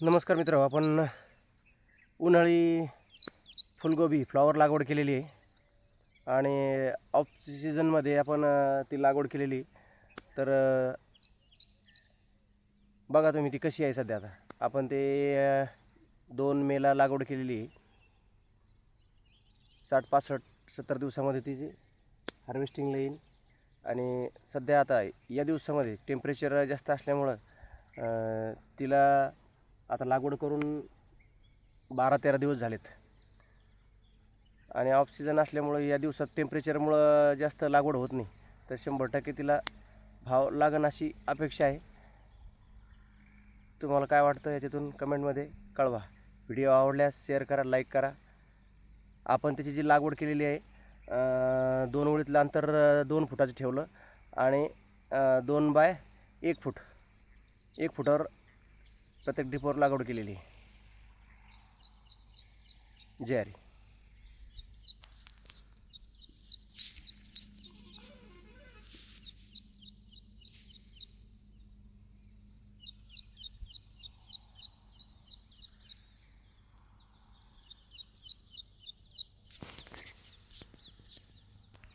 नमस्कार मित्र आपण उन्हाळी फुलगोबी फ्लॉवर लागवड केलेली आहे. आणि ऑफ सीझनमध्ये आपण ती लागवड केलेली. तर बघा तुम्ही ती कशी आहे सध्या आता. आपण ते दोन मेला लागवड केलेली आहे. साठ पासष्ट सत्तर दिवसामध्ये तिची हार्वेस्टिंगला येईल. आणि सध्या आता या दिवसामध्ये टेम्परेचर जास्त असल्यामुळं तिला आता लागवड करून बारा तेरा दिवस झालेत. आणि ऑफ सीझन असल्यामुळं या दिवसात टेम्परेचरमुळं जास्त लागवड होत नाही. तर शंभर टक्के तिला भाव लागन अशी अपेक्षा आहे. तुम्हाला काय वाटतं याच्यातून कमेंटमध्ये कळवा. व्हिडिओ आवडल्यास शेअर करा लाईक करा. आपण त्याची जी लागवड केलेली आहे दोन ओळीतलं अंतर दोन फुटाचं ठेवलं आणि दोन बाय एक फूट. एक फुटावर प्रत्येक डिपोवर लागवड केलेली आहे. जय हरी.